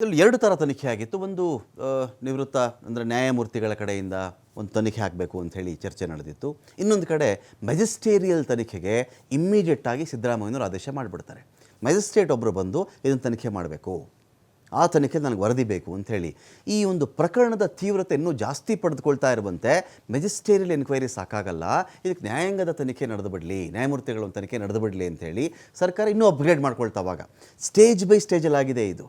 ಇದರಲ್ಲಿ ಎರಡು ಥರ ತನಿಖೆ ಆಗಿತ್ತು. ಒಂದು ನಿವೃತ್ತ ಅಂದರೆ ನ್ಯಾಯಮೂರ್ತಿಗಳ ಕಡೆಯಿಂದ ಒಂದು ತನಿಖೆ ಆಗಬೇಕು ಅಂತ ಹೇಳಿ ಚರ್ಚೆ ನಡೆದಿತ್ತು. ಇನ್ನೊಂದು ಕಡೆ ಮೆಜಿಸ್ಟೇರಿಯಲ್ ತನಿಖೆಗೆ ಇಮ್ಮಿಡಿಯೇಟ್ ಆಗಿ ಸಿದ್ದರಾಮಯ್ಯನವರು ಆದೇಶ ಮಾಡಿಬಿಡ್ತಾರೆ. ಮ್ಯಾಜಿಸ್ಟ್ರೇಟ್ ಒಬ್ಬರು ಬಂದು ಇದನ್ನು ತನಿಖೆ ಮಾಡಬೇಕು. ಆ ತನಿಖೆ ನನಗೆ ವರದಿ ಬೇಕು ಅಂಥೇಳಿ ಈ ಒಂದು ಪ್ರಕರಣದ ತೀವ್ರತೆ ಇನ್ನೂ ಜಾಸ್ತಿ ಪಡೆದುಕೊಳ್ತಾ ಇರುವಂತೆ ಮೆಜಿಸ್ಟೇರಿಯಲ್ ಎನ್ಕ್ವೈರಿ ಸಾಕಾಗಲ್ಲ. ಇದಕ್ಕೆ ನ್ಯಾಯಾಂಗದ ತನಿಖೆ ನಡೆದು ಬಿಡಲಿ, ನ್ಯಾಯಮೂರ್ತಿಗಳ ಒಂದು ತನಿಖೆ ನಡೆದು ಬಿಡಲಿ ಅಂತೇಳಿ ಸರ್ಕಾರ ಇನ್ನೂ ಅಪ್ಗ್ರೇಡ್ ಮಾಡ್ಕೊಳ್ತಾವಾಗ. ಸ್ಟೇಜ್ ಬೈ ಸ್ಟೇಜಲ್ಲಾಗಿದೆ ಇದು.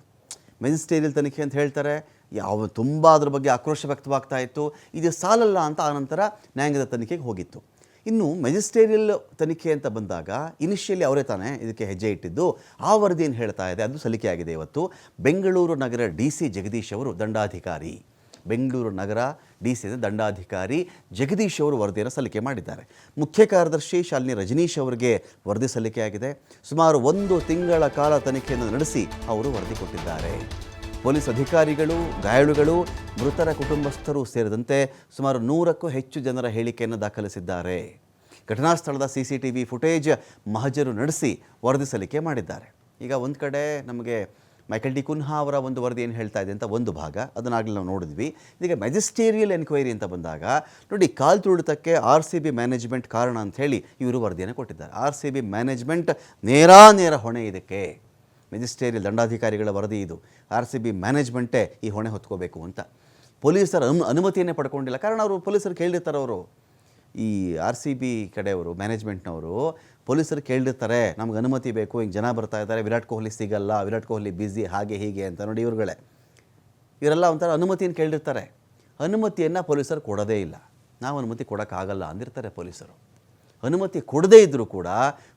ಮೆಜಿಸ್ಟೇರಿಯಲ್ ತನಿಖೆ ಅಂತ ಹೇಳ್ತಾರೆ. ಯಾವ ತುಂಬ ಅದ್ರ ಬಗ್ಗೆ ಆಕ್ರೋಶ ವ್ಯಕ್ತವಾಗ್ತಾ ಇತ್ತು. ಇದು ಸಾಲಲ್ಲ ಅಂತ ಆನಂತರ ನ್ಯಾಯಾಂಗದ ತನಿಖೆಗೆ ಹೋಗಿತ್ತು. ಇನ್ನು ಮೆಜಿಸ್ಟೇರಿಯಲ್ ತನಿಖೆ ಅಂತ ಬಂದಾಗ ಇನಿಷಿಯಲಿ ಅವರೇ ತಾನೇ ಇದಕ್ಕೆ ಹೆಜ್ಜೆ ಇಟ್ಟಿದ್ದು. ಆ ವರದಿ ಏನು ಹೇಳ್ತಾ ಇದೆ. ಅದು ಸಲ್ಲಿಕೆಯಾಗಿದೆ ಇವತ್ತು. ಬೆಂಗಳೂರು ನಗರ ಡಿ ಸಿ ಜಗದೀಶ್ ಅವರು ದಂಡಾಧಿಕಾರಿ. ಬೆಂಗಳೂರು ನಗರ ಡಿ ಸಿ ದಂಡಾಧಿಕಾರಿ ಜಗದೀಶ್ ಅವರು ವರದಿಯನ್ನು ಸಲ್ಲಿಕೆ ಮಾಡಿದ್ದಾರೆ. ಮುಖ್ಯ ಕಾರ್ಯದರ್ಶಿ ಶಾಲಿನಿ ರಜನೀಶ್ ಅವರಿಗೆ ವರದಿ ಸಲ್ಲಿಕೆಯಾಗಿದೆ. ಸುಮಾರು ಒಂದು ತಿಂಗಳ ಕಾಲ ತನಿಖೆಯನ್ನು ನಡೆಸಿ ಅವರು ವರದಿ ಕೊಟ್ಟಿದ್ದಾರೆ. ಪೊಲೀಸ್ ಅಧಿಕಾರಿಗಳು, ಗಾಯಾಳುಗಳು, ಮೃತರ ಕುಟುಂಬಸ್ಥರು ಸೇರಿದಂತೆ ಸುಮಾರು ನೂರಕ್ಕೂ ಹೆಚ್ಚು ಜನರ ಹೇಳಿಕೆಯನ್ನು ದಾಖಲಿಸಿದ್ದಾರೆ. ಘಟನಾ ಸ್ಥಳದ C C T V footage ಮಹಜರು ನಡೆಸಿ ವರದಿ ಸಲ್ಲಿಕೆ ಮಾಡಿದ್ದಾರೆ. ಈಗ ಒಂದು ಕಡೆ ನಮಗೆ ಮೈಕಲ್ ಡಿ ಕುನ್ಹಾ ಅವರ ಒಂದು ವರದಿ ಏನು ಹೇಳ್ತಾ ಇದೆ ಅಂತ ಒಂದು ಭಾಗ ಅದನ್ನಾಗಲೇ ನಾವು ನೋಡಿದ್ವಿ. ಇದೀಗ ಮೆಜಿಸ್ಟೇರಿಯಲ್ ಎನ್ಕ್ವೈರಿ ಅಂತ ಬಂದಾಗ, ನೋಡಿ ಕಾಲ್ ತುಳಿತಕ್ಕೆ ಆರ್ ಸಿ ಬಿ ಮ್ಯಾನೇಜ್ಮೆಂಟ್ ಕಾರಣ ಅಂತ ಹೇಳಿ ಇವರು ವರದಿಯನ್ನು ಕೊಟ್ಟಿದ್ದಾರೆ. ಆರ್ ಸಿ ಬಿ ಮ್ಯಾನೇಜ್ಮೆಂಟ್ ನೇರಾನೇರ ಹೊಣೆ ಇದಕ್ಕೆ. ಮೆಜಿಸ್ಟೇರಿಯಲ್ ದಂಡಾಧಿಕಾರಿಗಳ ವರದಿ ಇದು. ಆರ್ ಸಿ ಬಿ ಮ್ಯಾನೇಜ್ಮೆಂಟೇ ಈ ಹೊಣೆ ಹೊತ್ಕೋಬೇಕು ಅಂತ. ಪೊಲೀಸರ ಅನು ಅನುಮತಿಯನ್ನೇ ಪಡ್ಕೊಂಡಿಲ್ಲ. ಕಾರಣ ಅವರು ಪೊಲೀಸರು ಕೇಳಿರ್ತಾರೆ ಅವರು ಈ ಆರ್ ಸಿ ಬಿ ಕಡೆಯವರು ಮ್ಯಾನೇಜ್ಮೆಂಟ್ನವರು ಪೊಲೀಸರು ಕೇಳಿರ್ತಾರೆ, ನಮ್ಗೆ ಅನುಮತಿ ಬೇಕು, ಹಿಂಗೆ ಜನ ಬರ್ತಾ ಇದ್ದಾರೆ, ವಿರಾಟ್ ಕೊಹ್ಲಿ ಸಿಗಲ್ಲ, ವಿರಾಟ್ ಕೊಹ್ಲಿ ಬ್ಯುಸಿ ಹಾಗೆ ಹೀಗೆ ಅಂತ ನೋಡಿ ಇವ್ರುಗಳೇ. ಇವರೆಲ್ಲ ಒಂಥರ ಅನುಮತಿಯನ್ನು ಕೇಳಿರ್ತಾರೆ. ಅನುಮತಿಯನ್ನು ಪೊಲೀಸರು ಕೊಡೋದೇ ಇಲ್ಲ. ನಾವು ಅನುಮತಿ ಕೊಡೋಕ್ಕಾಗಲ್ಲ ಅಂದಿರ್ತಾರೆ ಪೊಲೀಸರು. ಅನುಮತಿ ಕೊಡದೇ ಇದ್ದರೂ ಕೂಡ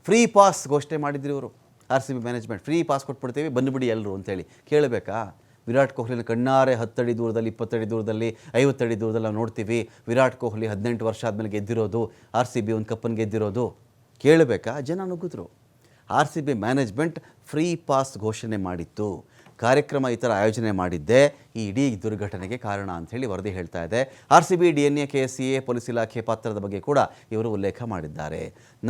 ಫ್ರೀ ಪಾಸ್ ಘೋಷಣೆ ಮಾಡಿದ್ರು ಇವರು. R C B management free pass ಕೊಟ್ಬಿಡ್ತೀವಿ, ಬಂದುಬಿಡಿ ಎಲ್ಲರೂ ಅಂತೇಳಿ ಕೇಳಬೇಕಾ? ವಿರಾಟ್ ಕೊಹ್ಲಿನ ಕಣ್ಣಾರೆ ಹತ್ತಡಿ ದೂರದಲ್ಲಿ, ಇಪ್ಪತ್ತಡಿ ದೂರದಲ್ಲಿ, ಐವತ್ತಡಿ ದೂರದಲ್ಲಿ ನಾವು ನೋಡ್ತೀವಿ. ವಿರಾಟ್ ಕೊಹ್ಲಿ ಹದಿನೆಂಟು ವರ್ಷ ಆದಮೇಲೆ ಗೆದ್ದಿರೋದು, ಆರ್ ಸಿ ಬಿ ಒಂದು ಕಪ್ಪನ್ನು ಗೆದ್ದಿರೋದು. ಕೇಳಬೇಕಾ? ಜನ ನುಗ್ಗಿದ್ರು. R C B management free pass ಘೋಷಣೆ ಮಾಡಿತ್ತು. ಕಾರ್ಯಕ್ರಮ ಈ ಥರ ಆಯೋಜನೆ ಮಾಡಿದ್ದೆ. ಈ ಇಡೀ ದುರ್ಘಟನೆಗೆ ಕಾರಣ ಅಂಥೇಳಿ ವರದಿ ಹೇಳ್ತಾ ಇದೆ. R C B D N A K S C A police ಇಲಾಖೆ ಪಾತ್ರದ ಬಗ್ಗೆ ಕೂಡ ಇವರು ಉಲ್ಲೇಖ ಮಾಡಿದ್ದಾರೆ.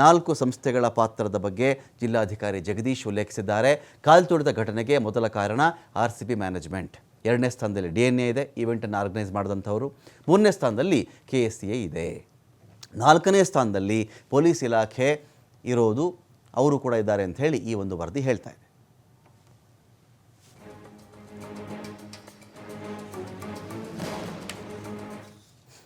ನಾಲ್ಕು ಸಂಸ್ಥೆಗಳ ಪಾತ್ರದ ಬಗ್ಗೆ ಜಿಲ್ಲಾಧಿಕಾರಿ ಜಗದೀಶ್ ಉಲ್ಲೇಖಿಸಿದ್ದಾರೆ. ಕಾಲು ತೊಡೆದ ಘಟನೆಗೆ ಮೊದಲ ಕಾರಣ ಆರ್ ಸಿ ಬಿ ಮ್ಯಾನೇಜ್ಮೆಂಟ್. ಎರಡನೇ ಸ್ಥಾನದಲ್ಲಿ ಡಿ ಎನ್ ಎ ಇದೆ ಈವೆಂಟನ್ನು ಆರ್ಗನೈಸ್ ಮಾಡಿದಂಥವರು. ಮೂರನೇ ಸ್ಥಾನದಲ್ಲಿ ಕೆ ಎಸ್ ಸಿ ಎ ಇದೆ. ನಾಲ್ಕನೇ ಸ್ಥಾನದಲ್ಲಿ ಪೊಲೀಸ್ ಇಲಾಖೆ ಇರೋದು, ಅವರು ಕೂಡ ಇದ್ದಾರೆ ಅಂತ ಈ ಒಂದು ವರದಿ ಹೇಳ್ತಾ ಇದೆ.